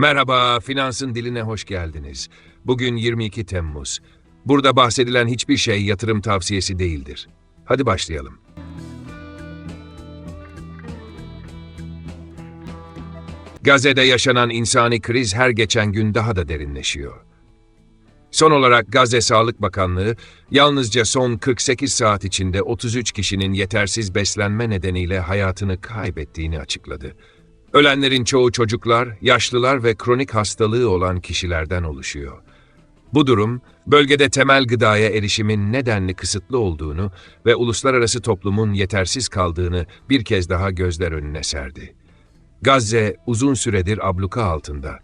Merhaba, Finansın Diline hoş geldiniz. Bugün 22 Temmuz. Burada bahsedilen hiçbir şey yatırım tavsiyesi değildir. Hadi başlayalım. Gazze'de yaşanan insani kriz her geçen gün daha da derinleşiyor. Son olarak Gazze Sağlık Bakanlığı yalnızca son 48 saat içinde 33 kişinin yetersiz beslenme nedeniyle hayatını kaybettiğini açıkladı. Ölenlerin çoğu çocuklar, yaşlılar ve kronik hastalığı olan kişilerden oluşuyor. Bu durum, bölgede temel gıdaya erişimin nedenli kısıtlı olduğunu ve uluslararası toplumun yetersiz kaldığını bir kez daha gözler önüne serdi. Gazze uzun süredir abluka altında.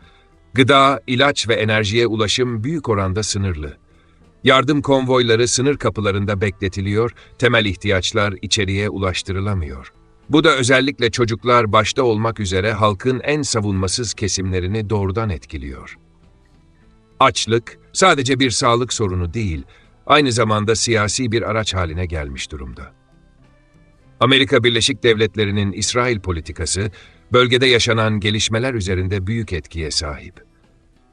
Gıda, ilaç ve enerjiye ulaşım büyük oranda sınırlı. Yardım konvoyları sınır kapılarında bekletiliyor, temel ihtiyaçlar içeriye ulaştırılamıyor. Bu da özellikle çocuklar başta olmak üzere halkın en savunmasız kesimlerini doğrudan etkiliyor. Açlık sadece bir sağlık sorunu değil, aynı zamanda siyasi bir araç haline gelmiş durumda. Amerika Birleşik Devletleri'nin İsrail politikası, bölgede yaşanan gelişmeler üzerinde büyük etkiye sahip.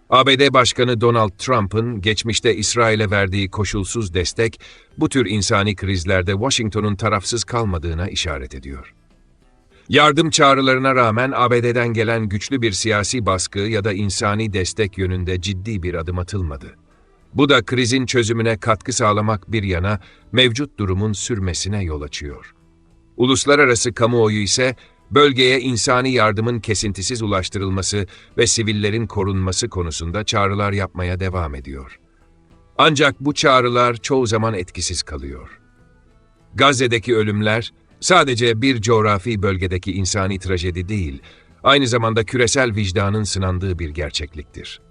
ABD Başkanı Donald Trump'ın geçmişte İsrail'e verdiği koşulsuz destek, bu tür insani krizlerde Washington'un tarafsız kalmadığına işaret ediyor. Yardım çağrılarına rağmen ABD'den gelen güçlü bir siyasi baskı ya da insani destek yönünde ciddi bir adım atılmadı. Bu da krizin çözümüne katkı sağlamak bir yana mevcut durumun sürmesine yol açıyor. Uluslararası kamuoyu ise bölgeye insani yardımın kesintisiz ulaştırılması ve sivillerin korunması konusunda çağrılar yapmaya devam ediyor. Ancak bu çağrılar çoğu zaman etkisiz kalıyor. Gazze'deki ölümler sadece bir coğrafi bölgedeki insani trajedi değil, aynı zamanda küresel vicdanın sınandığı bir gerçekliktir.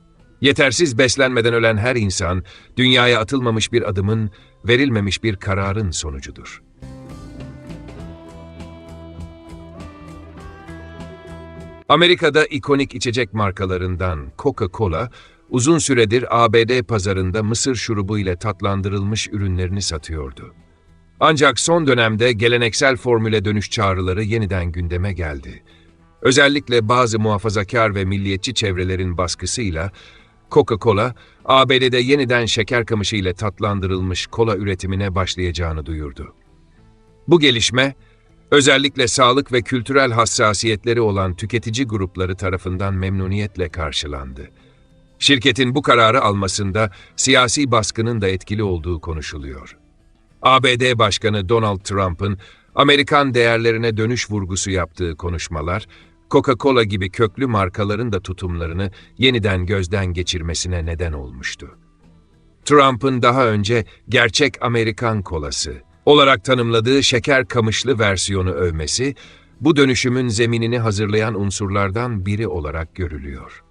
Yetersiz beslenmeden ölen her insan, dünyaya atılmamış bir adımın, verilmemiş bir kararın sonucudur. Amerika'da ikonik içecek markalarından Coca-Cola, uzun süredir ABD pazarında mısır şurubu ile tatlandırılmış ürünlerini satıyordu. Ancak son dönemde geleneksel formüle dönüş çağrıları yeniden gündeme geldi. Özellikle bazı muhafazakar ve milliyetçi çevrelerin baskısıyla Coca-Cola, ABD'de yeniden şeker kamışı ile tatlandırılmış kola üretimine başlayacağını duyurdu. Bu gelişme, özellikle sağlık ve kültürel hassasiyetleri olan tüketici grupları tarafından memnuniyetle karşılandı. Şirketin bu kararı almasında siyasi baskının da etkili olduğu konuşuluyor. ABD Başkanı Donald Trump'ın Amerikan değerlerine dönüş vurgusu yaptığı konuşmalar, Coca-Cola gibi köklü markaların da tutumlarını yeniden gözden geçirmesine neden olmuştu. Trump'ın daha önce gerçek Amerikan kolası olarak tanımladığı şeker kamışlı versiyonu övmesi, bu dönüşümün zeminini hazırlayan unsurlardan biri olarak görülüyor.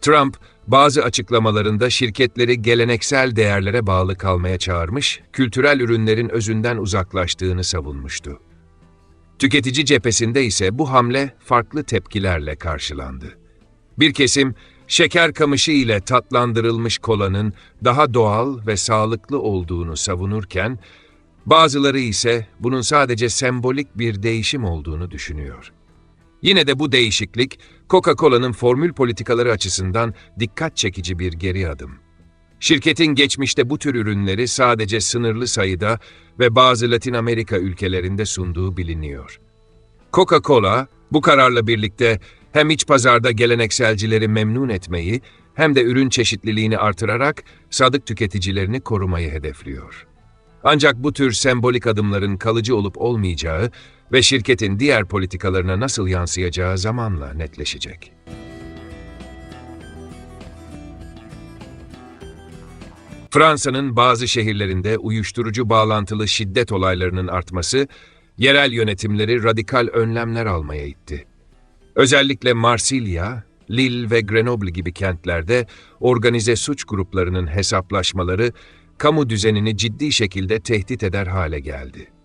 Trump, bazı açıklamalarında şirketleri geleneksel değerlere bağlı kalmaya çağırmış, kültürel ürünlerin özünden uzaklaştığını savunmuştu. Tüketici cephesinde ise bu hamle farklı tepkilerle karşılandı. Bir kesim, şeker kamışı ile tatlandırılmış kolanın daha doğal ve sağlıklı olduğunu savunurken, bazıları ise bunun sadece sembolik bir değişim olduğunu düşünüyor. Yine de bu değişiklik, Coca-Cola'nın formül politikaları açısından dikkat çekici bir geri adım. Şirketin geçmişte bu tür ürünleri sadece sınırlı sayıda ve bazı Latin Amerika ülkelerinde sunduğu biliniyor. Coca-Cola, bu kararla birlikte hem iç pazarda gelenekselcileri memnun etmeyi hem de ürün çeşitliliğini artırarak sadık tüketicilerini korumayı hedefliyor. Ancak bu tür sembolik adımların kalıcı olup olmayacağı ve şirketin diğer politikalarına nasıl yansıyacağı zamanla netleşecek. Fransa'nın bazı şehirlerinde uyuşturucu bağlantılı şiddet olaylarının artması, yerel yönetimleri radikal önlemler almaya itti. Özellikle Marsilya, Lille ve Grenoble gibi kentlerde organize suç gruplarının hesaplaşmaları kamu düzenini ciddi şekilde tehdit eder hale geldi.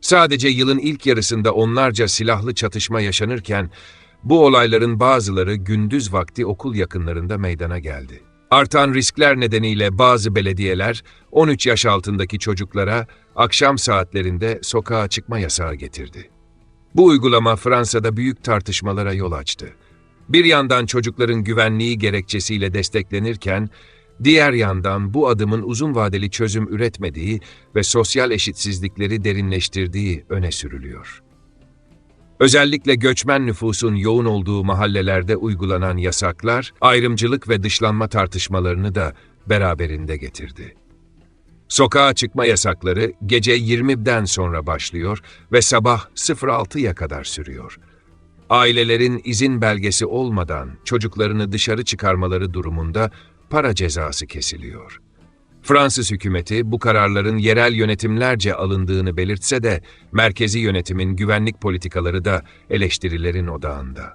Sadece yılın ilk yarısında onlarca silahlı çatışma yaşanırken bu olayların bazıları gündüz vakti okul yakınlarında meydana geldi. Artan riskler nedeniyle bazı belediyeler 13 yaş altındaki çocuklara akşam saatlerinde sokağa çıkma yasağı getirdi. Bu uygulama Fransa'da büyük tartışmalara yol açtı. bir yandan çocukların güvenliği gerekçesiyle desteklenirken, diğer yandan bu adımın uzun vadeli çözüm üretmediği ve sosyal eşitsizlikleri derinleştirdiği öne sürülüyor. Özellikle göçmen nüfusun yoğun olduğu mahallelerde uygulanan yasaklar, ayrımcılık ve dışlanma tartışmalarını da beraberinde getirdi. Sokağa çıkma yasakları gece 20'den sonra başlıyor ve sabah 06'ya kadar sürüyor. Ailelerin izin belgesi olmadan çocuklarını dışarı çıkarmaları durumunda para cezası kesiliyor. Fransız hükümeti bu kararların yerel yönetimlerce alındığını belirtse de merkezi yönetimin güvenlik politikaları da eleştirilerin odağında.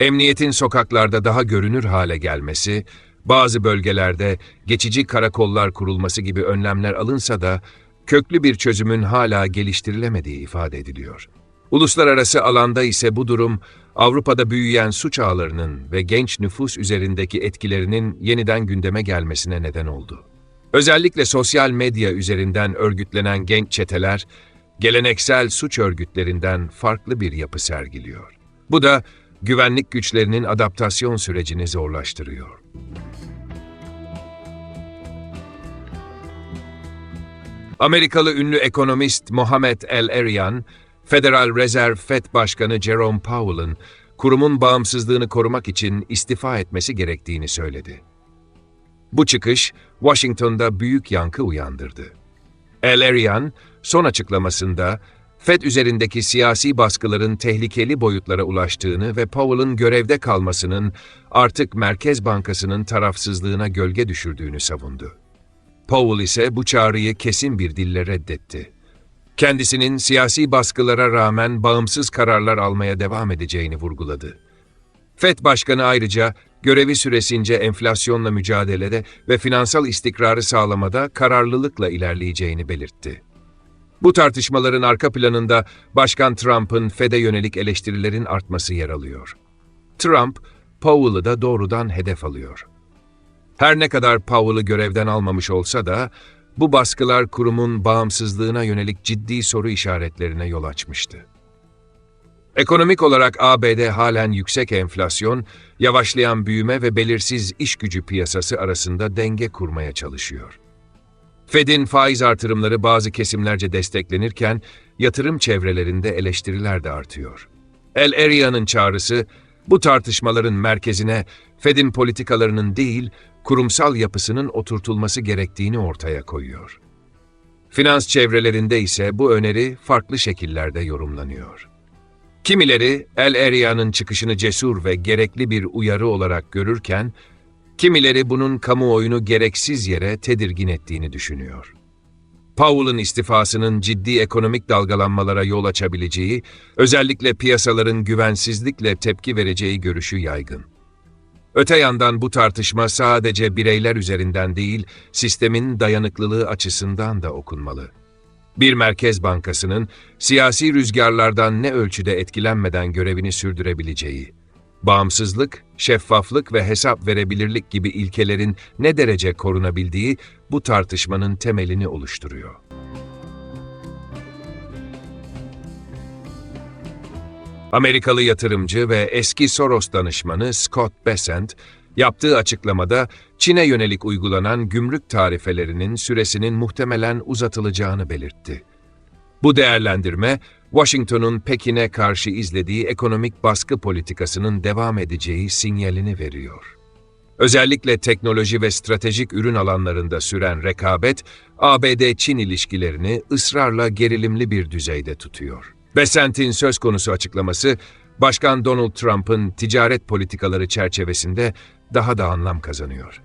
Emniyetin sokaklarda daha görünür hale gelmesi, bazı bölgelerde geçici karakollar kurulması gibi önlemler alınsa da köklü bir çözümün hala geliştirilemediği ifade ediliyor. Uluslararası alanda ise bu durum Avrupa'da büyüyen suç ağlarının ve genç nüfus üzerindeki etkilerinin yeniden gündeme gelmesine neden oldu. Özellikle sosyal medya üzerinden örgütlenen genç çeteler, geleneksel suç örgütlerinden farklı bir yapı sergiliyor. Bu da güvenlik güçlerinin adaptasyon sürecini zorlaştırıyor. Amerikalı ünlü ekonomist Mohamed El-Erian, Federal Reserve Fed Başkanı Jerome Powell'ın kurumun bağımsızlığını korumak için istifa etmesi gerektiğini söyledi. Bu çıkış Washington'da büyük yankı uyandırdı. El-Erian son açıklamasında Fed üzerindeki siyasi baskıların tehlikeli boyutlara ulaştığını ve Powell'ın görevde kalmasının artık Merkez Bankası'nın tarafsızlığına gölge düşürdüğünü savundu. Powell ise bu çağrıyı kesin bir dille reddetti. Kendisinin siyasi baskılara rağmen bağımsız kararlar almaya devam edeceğini vurguladı. FED Başkanı ayrıca görevi süresince enflasyonla mücadelede ve finansal istikrarı sağlamada kararlılıkla ilerleyeceğini belirtti. Bu tartışmaların arka planında Başkan Trump'ın FED'e yönelik eleştirilerin artması yer alıyor. Trump, Powell'ı da doğrudan hedef alıyor. Her ne kadar Powell'ı görevden almamış olsa da, bu baskılar kurumun bağımsızlığına yönelik ciddi soru işaretlerine yol açmıştı. Ekonomik olarak ABD halen yüksek enflasyon, yavaşlayan büyüme ve belirsiz iş gücü piyasası arasında denge kurmaya çalışıyor. Fed'in faiz artırımları bazı kesimlerce desteklenirken yatırım çevrelerinde eleştiriler de artıyor. El Eria'nın çağrısı bu tartışmaların merkezine Fed'in politikalarının değil, kurumsal yapısının oturtulması gerektiğini ortaya koyuyor. Finans çevrelerinde ise bu öneri farklı şekillerde yorumlanıyor. Kimileri El Eria'nın çıkışını cesur ve gerekli bir uyarı olarak görürken, kimileri bunun kamuoyunu gereksiz yere tedirgin ettiğini düşünüyor. Powell'ın istifasının ciddi ekonomik dalgalanmalara yol açabileceği, özellikle piyasaların güvensizlikle tepki vereceği görüşü yaygın. Öte yandan bu tartışma sadece bireyler üzerinden değil, sistemin dayanıklılığı açısından da okunmalı. Bir merkez bankasının siyasi rüzgarlardan ne ölçüde etkilenmeden görevini sürdürebileceği, bağımsızlık, şeffaflık ve hesap verebilirlik gibi ilkelerin ne derece korunabildiği bu tartışmanın temelini oluşturuyor. Amerikalı yatırımcı ve eski Soros danışmanı Scott Bessent, yaptığı açıklamada Çin'e yönelik uygulanan gümrük tarifelerinin süresinin muhtemelen uzatılacağını belirtti. Bu değerlendirme, Washington'un Pekin'e karşı izlediği ekonomik baskı politikasının devam edeceği sinyalini veriyor. Özellikle teknoloji ve stratejik ürün alanlarında süren rekabet, ABD-Çin ilişkilerini ısrarla gerilimli bir düzeyde tutuyor. Besant'in söz konusu açıklaması, Başkan Donald Trump'ın ticaret politikaları çerçevesinde daha da anlam kazanıyor.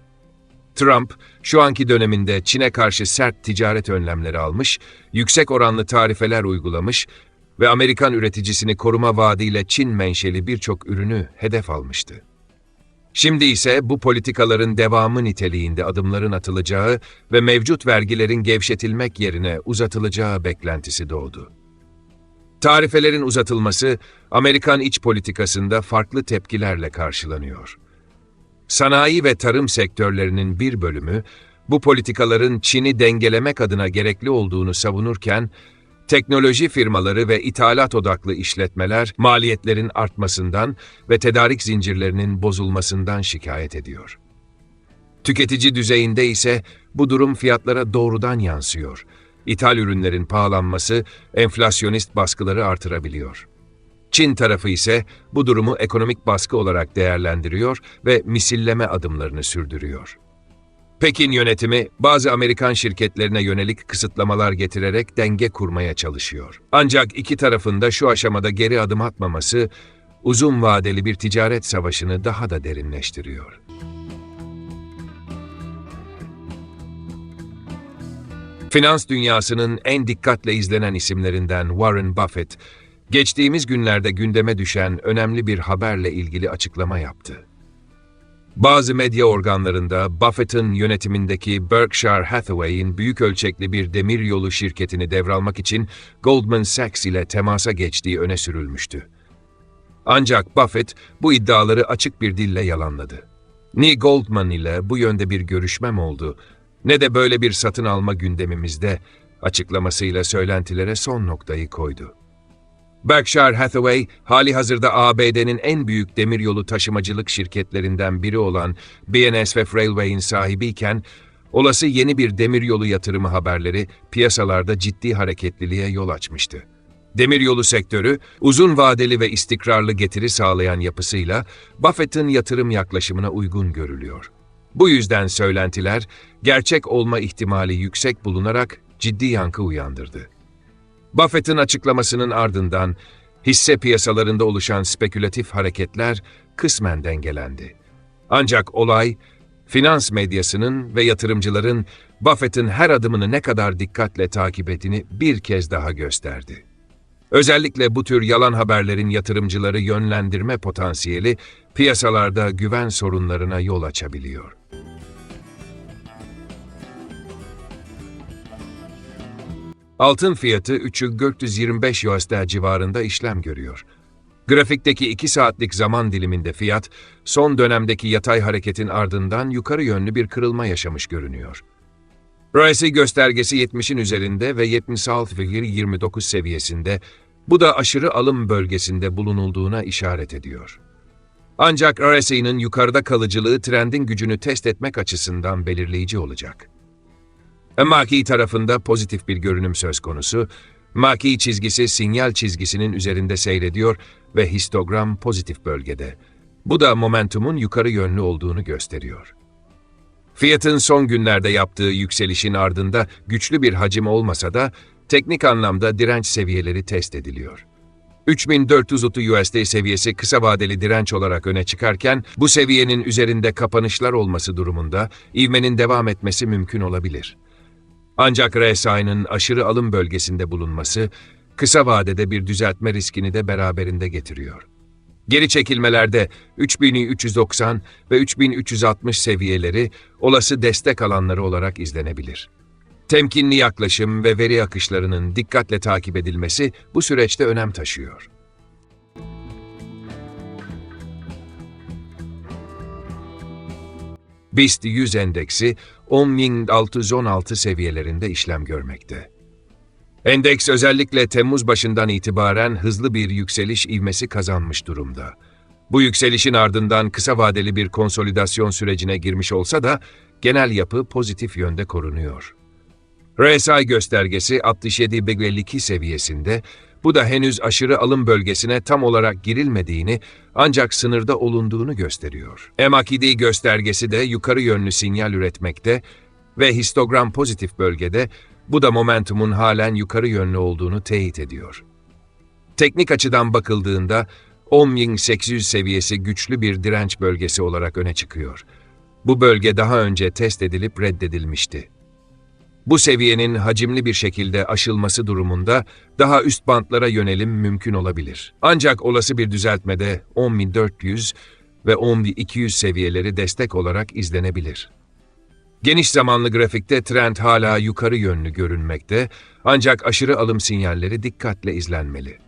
Trump, şu anki döneminde Çin'e karşı sert ticaret önlemleri almış, yüksek oranlı tarifeler uygulamış ve Amerikan üreticisini koruma vaadiyle Çin menşeli birçok ürünü hedef almıştı. Şimdi ise bu politikaların devamı niteliğinde adımların atılacağı ve mevcut vergilerin gevşetilmek yerine uzatılacağı beklentisi doğdu. Tarifelerin uzatılması Amerikan iç politikasında farklı tepkilerle karşılanıyor. Sanayi ve tarım sektörlerinin bir bölümü bu politikaların Çin'i dengelemek adına gerekli olduğunu savunurken, Teknoloji firmaları ve ithalat odaklı işletmeler maliyetlerin artmasından ve tedarik zincirlerinin bozulmasından şikayet ediyor. Tüketici düzeyinde ise bu durum fiyatlara doğrudan yansıyor. İthal ürünlerin pahalanması enflasyonist baskıları artırabiliyor. Çin tarafı ise bu durumu ekonomik baskı olarak değerlendiriyor ve misilleme adımlarını sürdürüyor. Pekin yönetimi bazı Amerikan şirketlerine yönelik kısıtlamalar getirerek denge kurmaya çalışıyor. Ancak iki tarafında şu aşamada geri adım atmaması uzun vadeli bir ticaret savaşını daha da derinleştiriyor. Finans dünyasının en dikkatle izlenen isimlerinden Warren Buffett, geçtiğimiz günlerde gündeme düşen önemli bir haberle ilgili açıklama yaptı. Bazı medya organlarında Buffett'ın yönetimindeki Berkshire Hathaway'in büyük ölçekli bir demiryolu şirketini devralmak için Goldman Sachs ile temasa geçtiği öne sürülmüştü. Ancak Buffett bu iddiaları açık bir dille yalanladı. Ni Goldman ile bu yönde bir görüşmem oldu ne de böyle bir satın alma gündemimizde açıklamasıyla söylentilere son noktayı koydu. Berkshire Hathaway, hali hazırda ABD'nin en büyük demiryolu taşımacılık şirketlerinden biri olan BNSF Railway'in sahibiyken, olası yeni bir demiryolu yatırımı haberleri piyasalarda ciddi hareketliliğe yol açmıştı. Demiryolu sektörü, uzun vadeli ve istikrarlı getiri sağlayan yapısıyla Buffett'ın yatırım yaklaşımına uygun görülüyor. Bu yüzden söylentiler, gerçek olma ihtimali yüksek bulunarak ciddi yankı uyandırdı. Buffett'ın açıklamasının ardından hisse piyasalarında oluşan spekülatif hareketler kısmen dengelendi. Ancak olay, finans medyasının ve yatırımcıların Buffett'ın her adımını ne kadar dikkatle takip ettiğini bir kez daha gösterdi. Özellikle bu tür yalan haberlerin yatırımcıları yönlendirme potansiyeli piyasalarda güven sorunlarına yol açabiliyor. Altın fiyatı 3425 USD civarında işlem görüyor. Grafikteki 2 saatlik zaman diliminde fiyat, son dönemdeki yatay hareketin ardından yukarı yönlü bir kırılma yaşamış görünüyor. RSI göstergesi 70'in üzerinde ve 76,29 seviyesinde, bu da aşırı alım bölgesinde bulunulduğuna işaret ediyor. Ancak RSI'nin yukarıda kalıcılığı trendin gücünü test etmek açısından belirleyici olacak. Maki tarafında pozitif bir görünüm söz konusu. Maki çizgisi sinyal çizgisinin üzerinde seyrediyor ve histogram pozitif bölgede. Bu da momentumun yukarı yönlü olduğunu gösteriyor. Fiyatın son günlerde yaptığı yükselişin ardında güçlü bir hacim olmasa da teknik anlamda direnç seviyeleri test ediliyor. 3430 USD seviyesi kısa vadeli direnç olarak öne çıkarken bu seviyenin üzerinde kapanışlar olması durumunda ivmenin devam etmesi mümkün olabilir. Ancak RSI'nin aşırı alım bölgesinde bulunması, kısa vadede bir düzeltme riskini de beraberinde getiriyor. Geri çekilmelerde 3390 ve 3360 seviyeleri olası destek alanları olarak izlenebilir. Temkinli yaklaşım ve veri akışlarının dikkatle takip edilmesi bu süreçte önem taşıyor. BIST 100 endeksi 10.616 seviyelerinde işlem görmekte. Endeks özellikle Temmuz başından itibaren hızlı bir yükseliş ivmesi kazanmış durumda. Bu yükselişin ardından kısa vadeli bir konsolidasyon sürecine girmiş olsa da genel yapı pozitif yönde korunuyor. RSI göstergesi 67,52 seviyesinde, bu da henüz aşırı alım bölgesine tam olarak girilmediğini ancak sınırda olunduğunu gösteriyor. MACD göstergesi de yukarı yönlü sinyal üretmekte ve histogram pozitif bölgede, bu da momentumun halen yukarı yönlü olduğunu teyit ediyor. Teknik açıdan bakıldığında 10.800 seviyesi güçlü bir direnç bölgesi olarak öne çıkıyor. Bu bölge daha önce test edilip reddedilmişti. Bu seviyenin hacimli bir şekilde aşılması durumunda daha üst bantlara yönelim mümkün olabilir. Ancak olası bir düzeltmede 10.400 ve 10.200 seviyeleri destek olarak izlenebilir. Geniş zamanlı grafikte trend hala yukarı yönlü görünmekte ancak aşırı alım sinyalleri dikkatle izlenmeli.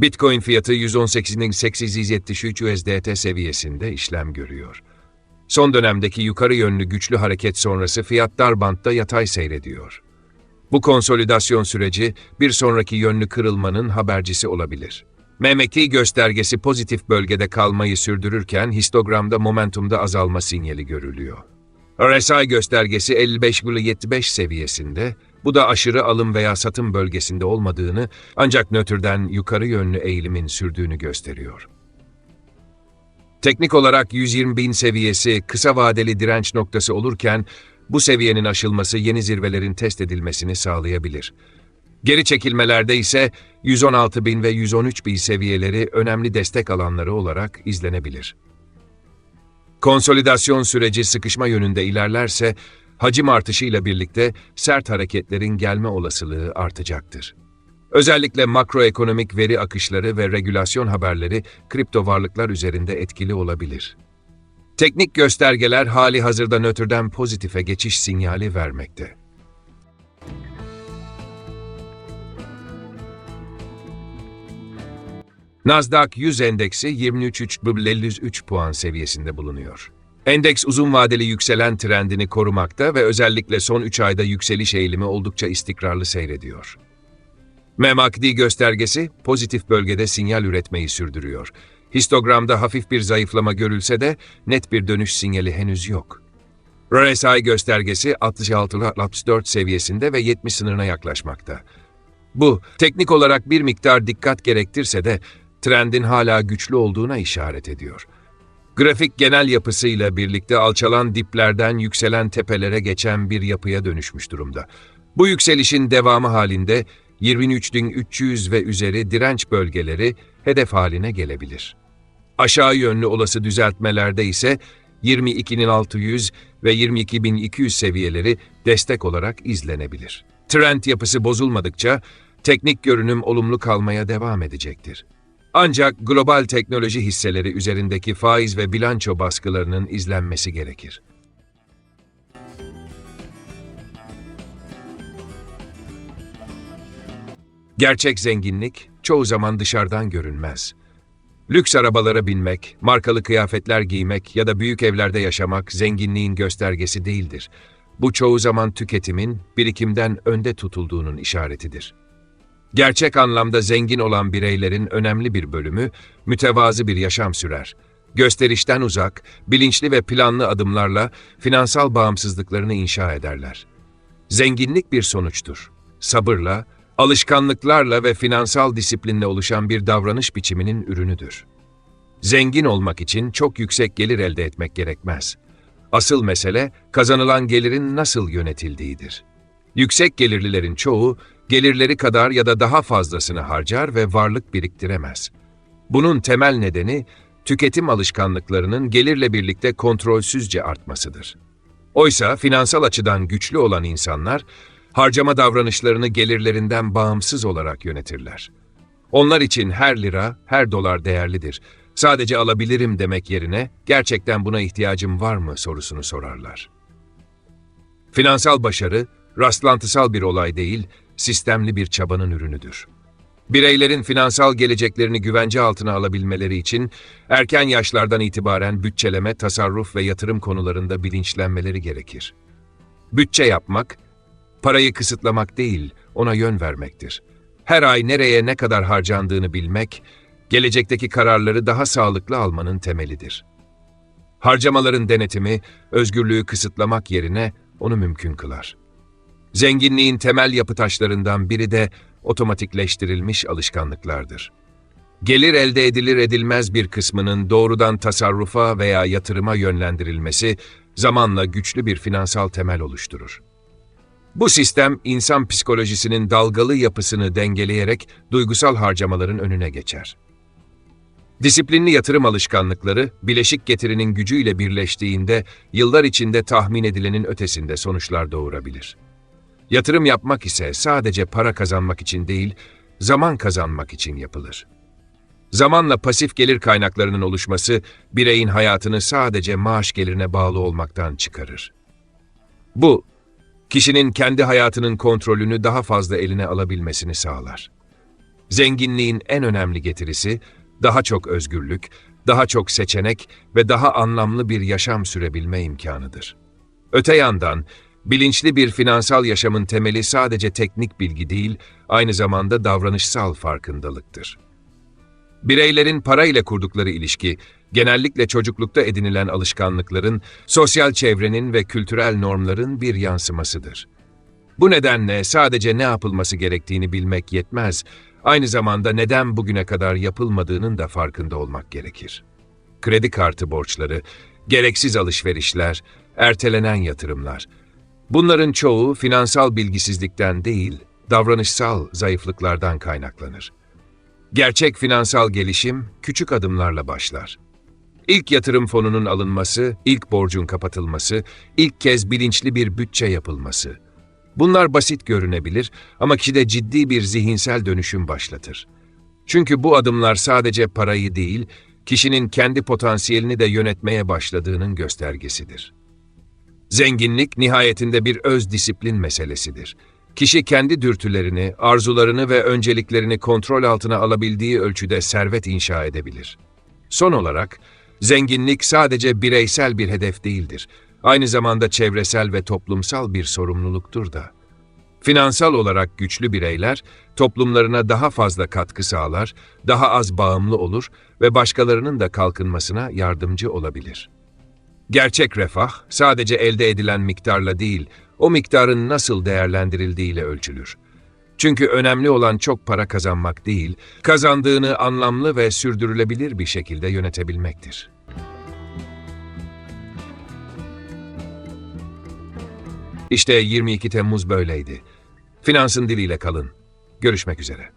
Bitcoin fiyatı 118.873 USDT seviyesinde işlem görüyor. Son dönemdeki yukarı yönlü güçlü hareket sonrası fiyatlar bantta yatay seyrediyor. Bu konsolidasyon süreci bir sonraki yönlü kırılmanın habercisi olabilir. MMT göstergesi pozitif bölgede kalmayı sürdürürken histogramda momentumda azalma sinyali görülüyor. RSI göstergesi 55,75 seviyesinde, bu da aşırı alım veya satım bölgesinde olmadığını ancak nötrden yukarı yönlü eğilimin sürdüğünü gösteriyor. Teknik olarak 120 bin seviyesi kısa vadeli direnç noktası olurken bu seviyenin aşılması yeni zirvelerin test edilmesini sağlayabilir. Geri çekilmelerde ise 116 bin ve 113 bin seviyeleri önemli destek alanları olarak izlenebilir. Konsolidasyon süreci sıkışma yönünde ilerlerse hacim artışıyla birlikte sert hareketlerin gelme olasılığı artacaktır. Özellikle makroekonomik veri akışları ve regülasyon haberleri kripto varlıklar üzerinde etkili olabilir. Teknik göstergeler hali hazırda nötrden pozitife geçiş sinyali vermekte. Nasdaq 100 endeksi 23.353 puan seviyesinde bulunuyor. Endeks uzun vadeli yükselen trendini korumakta ve özellikle son 3 ayda yükseliş eğilimi oldukça istikrarlı seyrediyor. MACD göstergesi pozitif bölgede sinyal üretmeyi sürdürüyor. Histogramda hafif bir zayıflama görülse de net bir dönüş sinyali henüz yok. RSI göstergesi 66-64 seviyesinde ve 70 sınırına yaklaşmakta. Bu, teknik olarak bir miktar dikkat gerektirse de trendin hala güçlü olduğuna işaret ediyor. Grafik genel yapısıyla birlikte alçalan diplerden yükselen tepelere geçen bir yapıya dönüşmüş durumda. Bu yükselişin devamı halinde 23.300 ve üzeri direnç bölgeleri hedef haline gelebilir. Aşağı yönlü olası düzeltmelerde ise 22.600 ve 22.200 seviyeleri destek olarak izlenebilir. Trend yapısı bozulmadıkça teknik görünüm olumlu kalmaya devam edecektir. Ancak global teknoloji hisseleri üzerindeki faiz ve bilanço baskılarının izlenmesi gerekir. Gerçek zenginlik çoğu zaman dışarıdan görünmez. Lüks arabalara binmek, markalı kıyafetler giymek ya da büyük evlerde yaşamak zenginliğin göstergesi değildir. Bu çoğu zaman tüketimin, birikimden önde tutulduğunun işaretidir. Gerçek anlamda zengin olan bireylerin önemli bir bölümü mütevazı bir yaşam sürer. Gösterişten uzak, bilinçli ve planlı adımlarla finansal bağımsızlıklarını inşa ederler. Zenginlik bir sonuçtur. Sabırla, alışkanlıklarla ve finansal disiplinle oluşan bir davranış biçiminin ürünüdür. Zengin olmak için çok yüksek gelir elde etmek gerekmez. Asıl mesele kazanılan gelirin nasıl yönetildiğidir. Yüksek gelirlilerin çoğu gelirleri kadar ya da daha fazlasını harcar ve varlık biriktiremez. Bunun temel nedeni tüketim alışkanlıklarının gelirle birlikte kontrolsüzce artmasıdır. Oysa finansal açıdan güçlü olan insanlar harcama davranışlarını gelirlerinden bağımsız olarak yönetirler. Onlar için her lira, her dolar değerlidir. Sadece alabilirim demek yerine gerçekten buna ihtiyacım var mı sorusunu sorarlar. Finansal başarı rastlantısal bir olay değil, sistemli bir çabanın ürünüdür. Bireylerin finansal geleceklerini güvence altına alabilmeleri için erken yaşlardan itibaren bütçeleme, tasarruf ve yatırım konularında bilinçlenmeleri gerekir. Bütçe yapmak, parayı kısıtlamak değil, ona yön vermektir. Her ay nereye ne kadar harcandığını bilmek, gelecekteki kararları daha sağlıklı almanın temelidir. Harcamaların denetimi, özgürlüğü kısıtlamak yerine onu mümkün kılar. Zenginliğin temel yapı taşlarından biri de otomatikleştirilmiş alışkanlıklardır. Gelir elde edilir edilmez bir kısmının doğrudan tasarrufa veya yatırıma yönlendirilmesi zamanla güçlü bir finansal temel oluşturur. Bu sistem insan psikolojisinin dalgalı yapısını dengeleyerek duygusal harcamaların önüne geçer. Disiplinli yatırım alışkanlıkları, bileşik getirinin gücüyle birleştiğinde yıllar içinde tahmin edilenin ötesinde sonuçlar doğurabilir. Yatırım yapmak ise sadece para kazanmak için değil, zaman kazanmak için yapılır. Zamanla pasif gelir kaynaklarının oluşması, bireyin hayatını sadece maaş gelirine bağlı olmaktan çıkarır. Bu, kişinin kendi hayatının kontrolünü daha fazla eline alabilmesini sağlar. Zenginliğin en önemli getirisi, daha çok özgürlük, daha çok seçenek ve daha anlamlı bir yaşam sürebilme imkanıdır. Öte yandan, bilinçli bir finansal yaşamın temeli sadece teknik bilgi değil, aynı zamanda davranışsal farkındalıktır. Bireylerin para ile kurdukları ilişki, genellikle çocuklukta edinilen alışkanlıkların, sosyal çevrenin ve kültürel normların bir yansımasıdır. Bu nedenle sadece ne yapılması gerektiğini bilmek yetmez, aynı zamanda neden bugüne kadar yapılmadığının da farkında olmak gerekir. Kredi kartı borçları, gereksiz alışverişler, ertelenen yatırımlar. Bunların çoğu finansal bilgisizlikten değil, davranışsal zayıflıklardan kaynaklanır. Gerçek finansal gelişim küçük adımlarla başlar. İlk yatırım fonunun alınması, ilk borcun kapatılması, ilk kez bilinçli bir bütçe yapılması. Bunlar basit görünebilir ama kişide ciddi bir zihinsel dönüşüm başlatır. Çünkü bu adımlar sadece parayı değil, kişinin kendi potansiyelini de yönetmeye başladığının göstergesidir. Zenginlik nihayetinde bir öz disiplin meselesidir. Kişi kendi dürtülerini, arzularını ve önceliklerini kontrol altına alabildiği ölçüde servet inşa edebilir. Son olarak, zenginlik sadece bireysel bir hedef değildir. Aynı zamanda çevresel ve toplumsal bir sorumluluktur da. Finansal olarak güçlü bireyler, toplumlarına daha fazla katkı sağlar, daha az bağımlı olur ve başkalarının da kalkınmasına yardımcı olabilir. Gerçek refah sadece elde edilen miktarla değil, o miktarın nasıl değerlendirildiğiyle ölçülür. Çünkü önemli olan çok para kazanmak değil, kazandığını anlamlı ve sürdürülebilir bir şekilde yönetebilmektir. İşte 22 Temmuz böyleydi. Finansın diliyle kalın. Görüşmek üzere.